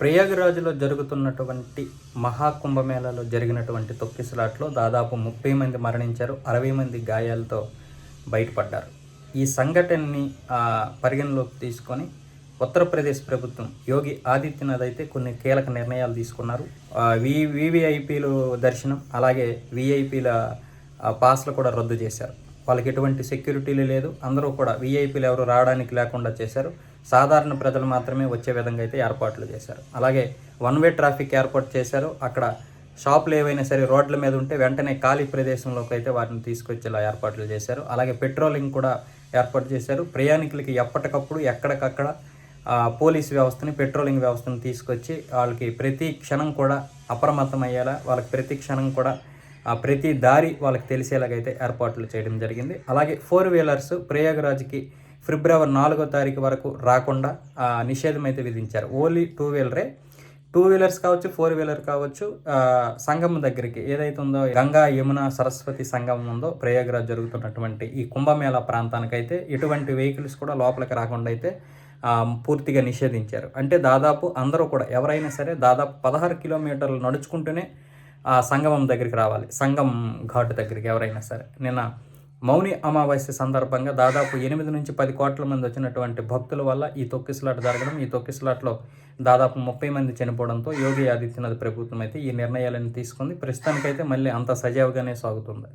ప్రయాగరాజ్లో జరుగుతున్నటువంటి మహాకుంభమేళాలో జరిగినటువంటి తొక్కిసలాట్లో దాదాపు ముప్పై మంది మరణించారు అరవై మంది గాయాలతో బయటపడ్డారు. ఈ సంఘటనని పరిగణలోకి తీసుకొని ఉత్తరప్రదేశ్ ప్రభుత్వం యోగి ఆదిత్యనాథ్ అయితే కొన్ని కీలక నిర్ణయాలు తీసుకున్నారు. వి వివిఐపీలు దర్శనం అలాగే విఐపీల పాస్లు కూడా రద్దు చేశారు. వాళ్ళకి ఎటువంటి సెక్యూరిటీలు లేదు. అందరూ కూడా విఐపీలు ఎవరు రావడానికి లేకుండా చేశారు. సాధారణ ప్రజలు మాత్రమే వచ్చే విధంగా అయితే ఏర్పాట్లు చేశారు. అలాగే వన్ వే ట్రాఫిక్ ఏర్పాటు చేశారు. అక్కడ షాపులు ఏవైనా సరే రోడ్ల మీద ఉంటే వెంటనే ఖాళీ ప్రదేశంలోకి అయితే వాటిని తీసుకొచ్చేలా ఏర్పాట్లు చేశారు. అలాగే పెట్రోలింగ్ కూడా ఏర్పాటు చేశారు. ప్రయాణికులకి ఎప్పటికప్పుడు ఎక్కడికక్కడ పోలీస్ వ్యవస్థని పెట్రోలింగ్ వ్యవస్థను తీసుకొచ్చి వాళ్ళకి ప్రతి క్షణం కూడా అప్రమత్తం అయ్యేలా వాళ్ళకి ప్రతి క్షణం కూడా ప్రతి దారి వాళ్ళకి తెలిసేలాగైతే ఏర్పాట్లు చేయడం జరిగింది. అలాగే ఫోర్ వీలర్స్ ప్రయాగరాజ్కి ఫిబ్రవరి నాలుగో తారీఖు వరకు రాకుండా నిషేధం అయితే విధించారు. ఓన్లీ టూ వీలరే. టూ వీలర్స్ కావచ్చు ఫోర్ వీలర్ కావచ్చు ఆ, దగ్గరికి ఏదైతే ఉందో గంగా యమున సరస్వతి సంగమం ఉందో ప్రయాగరాజ్ జరుగుతున్నటువంటి ఈ కుంభమేళా ప్రాంతానికైతే ఎటువంటి వెహికల్స్ కూడా లోపలికి రాకుండా అయితే పూర్తిగా నిషేధించారు. అంటే దాదాపు అందరూ కూడా ఎవరైనా సరే దాదాపు పదహారు కిలోమీటర్లు నడుచుకుంటూనే ఆ సంగమం దగ్గరికి రావాలి. సంగం ఘాట్ దగ్గరికి ఎవరైనా సరే. నిన్న మౌని అమావాస్య సందర్భంగా దాదాపు ఎనిమిది నుంచి పది కోట్ల మంది వచ్చినటువంటి భక్తుల వల్ల ఈ తొక్కిసలాట జరగడం ఈ తొక్కిసలాటలో దాదాపు ముప్పై మంది చనిపోవడంతో యోగి ఆదిత్యనాథ్ ప్రభుత్వం అయితే ఈ నిర్ణయాలను తీసుకుంది. ప్రస్తుతానికైతే మళ్ళీ అంత సజావుగానే సాగుతుంది.